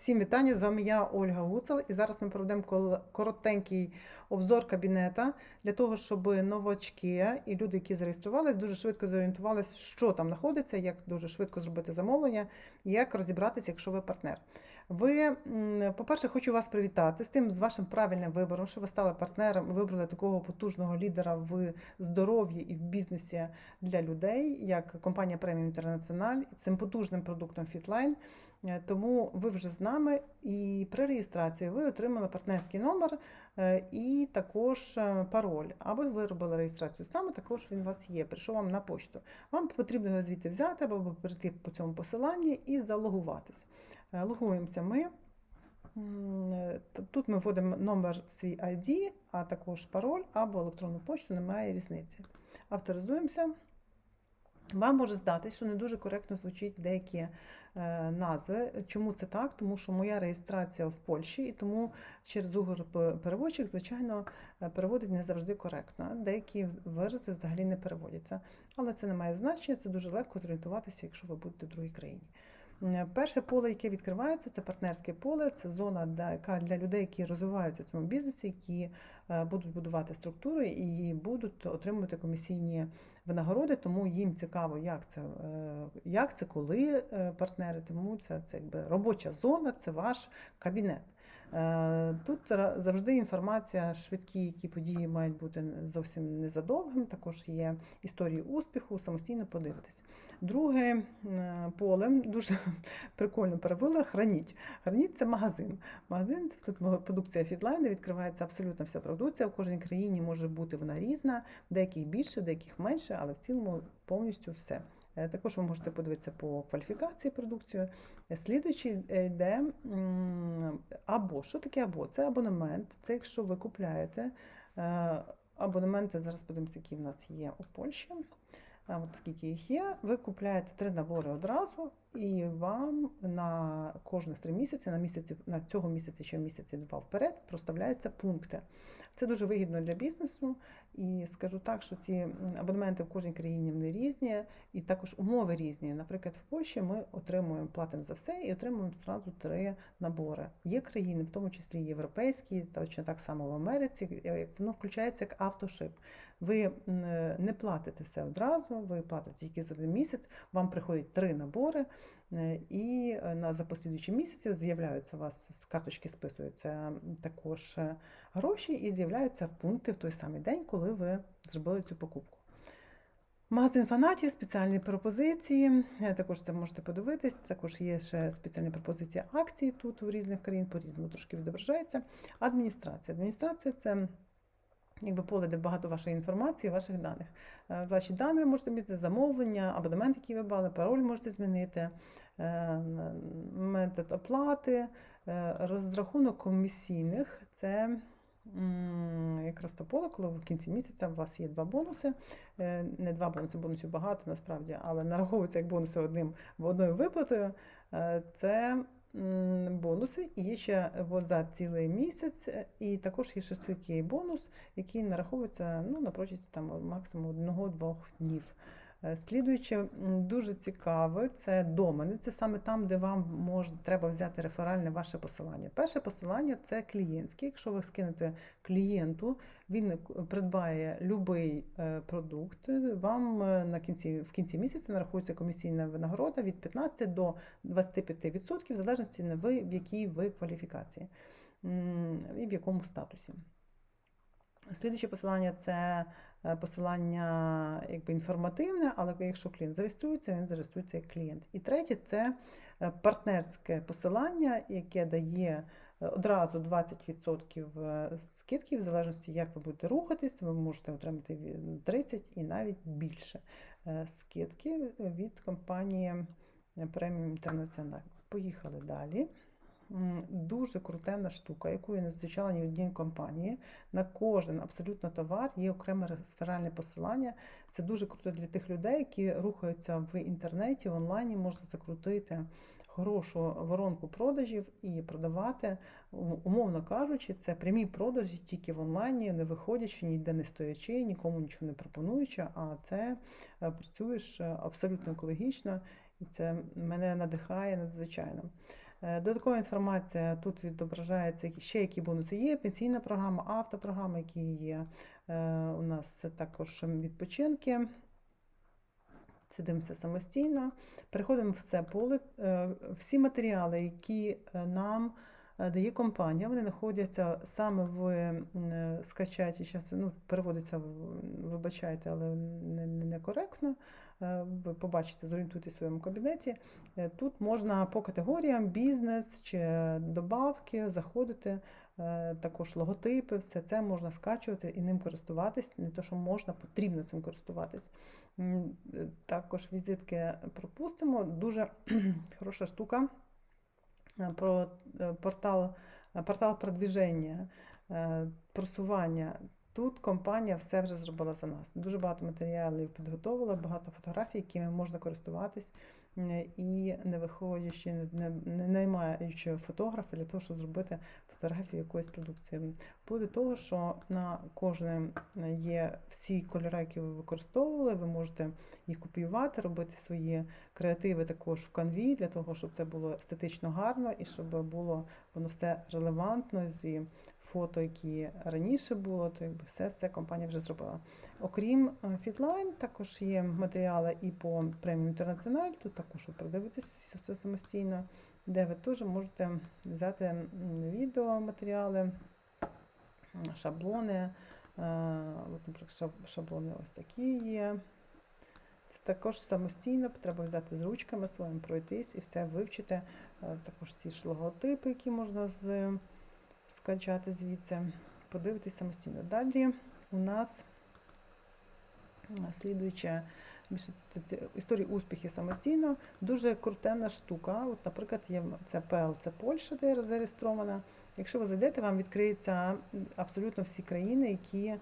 Всім вітання! З вами я, Ольга Гуцел, і зараз ми проведемо коротенький обзор кабінета для того, щоб новачки і люди, які зареєструвались, дуже швидко зорієнтувалися, що там знаходиться, як дуже швидко зробити замовлення, як розібратися, якщо ви партнер. Ви, по-перше, хочу вас привітати з тим з вашим правильним вибором, що ви стали партнером вибрали такого потужного лідера в здоров'ї і в бізнесі для людей, як компанія Преміум Інтернаціональ, цим потужним продуктом Fitline. Е, Тому ви вже з нами, і при реєстрації ви отримали партнерський номер е, і також е, пароль. Або ви робили реєстрацію саме, також він у вас є. Прийшов вам на почту. Вам потрібно його звідти взяти або перейти по цьому посиланні і залогуватись. Логуємося ми. Тут ми вводимо номер свій ID, а також пароль або електронну почту, немає різниці. Авторизуємося. Вам може здатись, що не дуже коректно звучить деякі е, назви. Чому це так? Тому що моя реєстрація в Польщі, і тому через пе- переводчик, звичайно, е, переводить не завжди коректно. Деякі вирази взагалі не переводяться. Але це не має значення, це дуже легко зорієнтуватися, якщо ви будете в другій країні. Перше поле, яке відкривається, це партнерське поле, це зона, яка для людей, які розвиваються в цьому бізнесі, які е, будуть будувати структури і будуть отримувати комісійні винагороди, тому їм цікаво, як це, е, як це, коли е, партнери, тому це, це якби робоча зона, це ваш кабінет. Е, Тут завжди інформація, швидкі, які події мають бути зовсім незадовгим. Також є історії успіху, самостійно подивитись. Друге поле дуже прикольно перевела храніть. Храніть це магазин. Магазин тут продукція Фідлайн, де відкривається абсолютно вся продукція. В кожній країні може бути вона різна, деяких більше, деяких менше, але в цілому повністю все. Е, Також ви можете подивитися по кваліфікації продукцію. Е, Слідуючий е, йде або що таке або? Це абонемент. Це якщо ви купляєте абонементи, зараз подивимося, які в нас є у Польщі. От скільки їх є, ви купляєте три набори одразу, і вам на кожних три місяці, на місяці на цього місяця чи місяці два вперед, проставляються пункти. Це дуже вигідно для бізнесу. І скажу так, що ці абонементи в кожній країні вони різні, і також умови різні. Наприклад, в Польщі ми отримуємо, платимо за все і отримуємо зразу три набори. Є країни, в тому числі європейські, точно так само в Америці. е, Воно включається як автошип. Ви не платите все одразу, ви платите тільки за один місяць. Вам приходять три набори, е, і е, на за послідуючі місяці з'являються у вас з карточки списуються також е, гроші і з'являються пункти в той самий день, коли ви зробили цю покупку. Магазин фанатів, спеціальні пропозиції. Також це можете подивитись. Також є ще спеціальні пропозиції акцій тут у різних країн, по-різному трошки відображається. Адміністрація. Адміністрація це якби поле, де багато вашої інформації, ваших даних. Е, Ваші дані можете змінити, замовлення, абонемент, який ви брали, пароль можете змінити, е, метод оплати, е, розрахунок комісійних. Це якраз те поле, коли в кінці місяця у вас є два бонуси. Не два бонуси, бонусів багато насправді, але нараховуються як бонуси одним одною виплатою. Це бонуси, і є ще от за цілий місяць, е, і також є шестикий бонус, який нараховується ну, на протязі там, максимум одного-двох днів. Е, Слідуюче, дуже цікаве, це домени. Це саме там, де вам може, треба взяти реферальне ваше посилання. Перше посилання це клієнтське. Якщо ви скинете клієнту, він придбає будь-який продукт. Вам е, на кінці, в кінці місяця нарахується комісійна винагорода від 15 до 25%, в залежності на ви, в якій ви кваліфікації і в якому статусі. Слідуюче посилання це е, посилання якби інформативне, але якщо клієнт зареєструється, він зареєструється як клієнт. І третє це е, партнерське посилання, яке дає е, одразу 20% е, скидки, в залежності, як ви будете рухатись, ви можете отримати ві- 30 і навіть більше е, скидки від компанії Преміум Інтернаціональ. Поїхали далі. Дуже крутенна штука, яку я не зустрічала ні в одній компанії. На кожен абсолютно товар є окреме реферальне посилання. Це дуже круто для тих людей, які рухаються в інтернеті, в онлайні, можна закрутити хорошу воронку продажів і продавати, умовно кажучи, це прямі продажі тільки в онлайні, не виходячи, ніде не стоячи, нікому нічого не пропонуючи, а це е, працюєш е, абсолютно екологічно, і це мене надихає надзвичайно. Е, Додаткова інформація тут відображається ще які бонуси є. Пенсійна програма, автопрограма, які є е, у нас також відпочинки. Це дивимося самостійно. Переходимо в це поле. Е, Всі матеріали, які нам дає компанія, вони знаходяться саме в е, скачаті. Зараз ну, переводиться, вибачайте, але не, не. Е, Ви побачите, зорієнтуйтесь в своєму кабінеті. Е, Тут можна по категоріям бізнес чи добавки заходити, е, також логотипи, все це можна скачувати і ним користуватись. Не то, що можна, потрібно цим користуватись. Е, Також візитки пропустимо. Дуже хороша штука е, про е, портал, е, портал продвіження, е, просування. Тут компанія все вже зробила за нас. Дуже багато матеріалів підготовила, багато фотографій, якими можна користуватись, е, і не виходячи, не, не, наймаючи фотографа для того, щоб зробити фотографію якоїсь продукції. Буде того, що на кожне є всі кольори, які ви використовували, ви можете їх копіювати, робити свої креативи також в канві, для того, щоб це було естетично гарно і щоб було воно все релевантно зі фото, які раніше було, то якби все, все компанія вже зробила. Окрім е, Fitline, також є матеріали і по преміум інтернаціональ. Тут також ви продивитесь всі все самостійно, де ви теж можете взяти відеоматеріали, шаблони. Е, От, наприклад, шаблони ось такі є. Це також самостійно, треба взяти з ручками своїм, пройтись і все вивчити. Е, Також ці ж логотипи, які можна з, скачати звідси, подивитись самостійно. Далі у нас ці історії успіхів самостійно. Дуже крутенна штука. От, наприклад, є це ПЛ, це Польща, де я зареєстрована. Якщо ви зайдете, вам відкриються абсолютно всі країни, які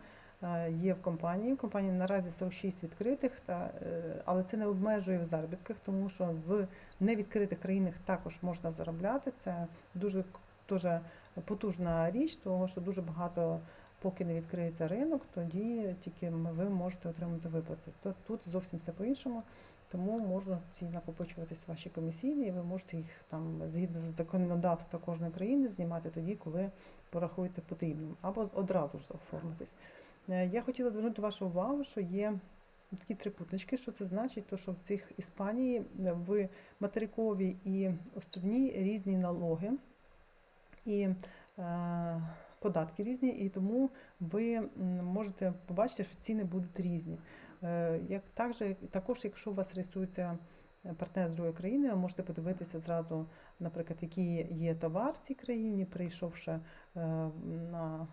е, є в компанії. В компанії наразі 46 відкритих, та, е, але це не обмежує в заробітках, тому що в невідкритих країнах також можна заробляти. Це дуже дуже потужна річ, тому що дуже багато, поки не відкриється ринок, тоді тільки ви можете отримати виплати. То тут зовсім все по-іншому. Тому можна ці накопичуватись ваші комісійні, і ви можете їх там згідно законодавства кожної країни знімати тоді, коли порахуєте потрібним, або одразу ж оформитись. Е, Я хотіла звернути вашу увагу, що є такі трикутнички. Що це значить? То що в цих Іспанії е, в материковій і островній різні налоги і е, податки різні, і тому ви можете побачити, що ціни будуть різні. Е, Як також, також, якщо у вас реєструється е, партнер з другої країни, ви можете подивитися зразу, наприклад, який є товар в цій країні, прийшовши на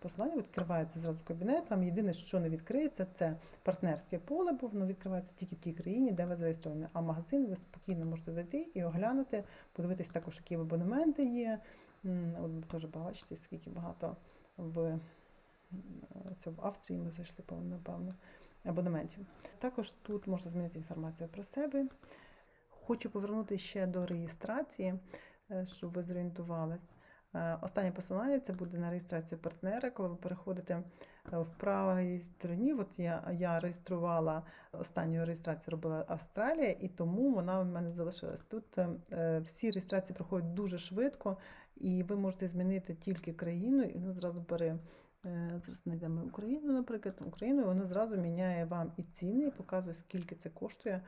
посилання, відкривається зразу кабінет. Вам єдине, що не відкриється, це партнерське поле, бо воно відкривається тільки в тій країні, де ви зареєстровані. А магазин ви спокійно можете зайти і оглянути, подивитись також, які абонементи є. От Дуже бачите, скільки багато в це в Австрії ми зайшли, певно, напевно, абонементів. Також тут можна змінити інформацію про себе. Хочу повернути ще до реєстрації, е, щоб ви зорієнтувались. Е, Останнє посилання це буде на реєстрацію партнера, коли ви переходите е, в правій стороні. От я, я реєструвала останню реєстрацію робила Австралія, і тому вона в мене залишилась. Тут е, всі реєстрації проходять дуже швидко, і ви можете змінити тільки країну, і воно зразу бере. Зараз знайдемо Україну, наприклад, Україну, і воно зразу міняє вам і ціни, і показує, скільки це коштує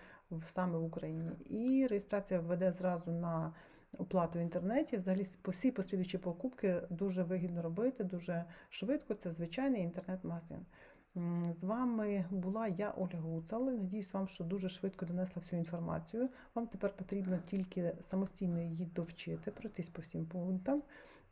саме в Україні. І реєстрація веде зразу на оплату в інтернеті. Взагалі всі послідуючі покупки дуже вигідно робити, дуже швидко. Це звичайний інтернет-магазин. З вами була я, Ольга Гуцал. Надіюсь вам, що дуже швидко донесла всю інформацію. Вам тепер потрібно тільки самостійно її довчити, пройтись по всім пунктам.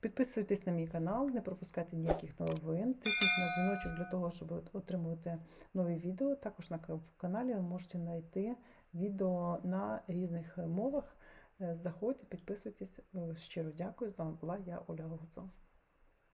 Підписуйтесь на мій канал, не пропускайте ніяких новин. Тисніть на дзвіночок для того, щоб отримувати нові відео. Також на каналі ви можете знайти відео на різних мовах. Е, Заходьте, підписуйтесь. Щиро дякую. З вами була я, Ольга Гуцал.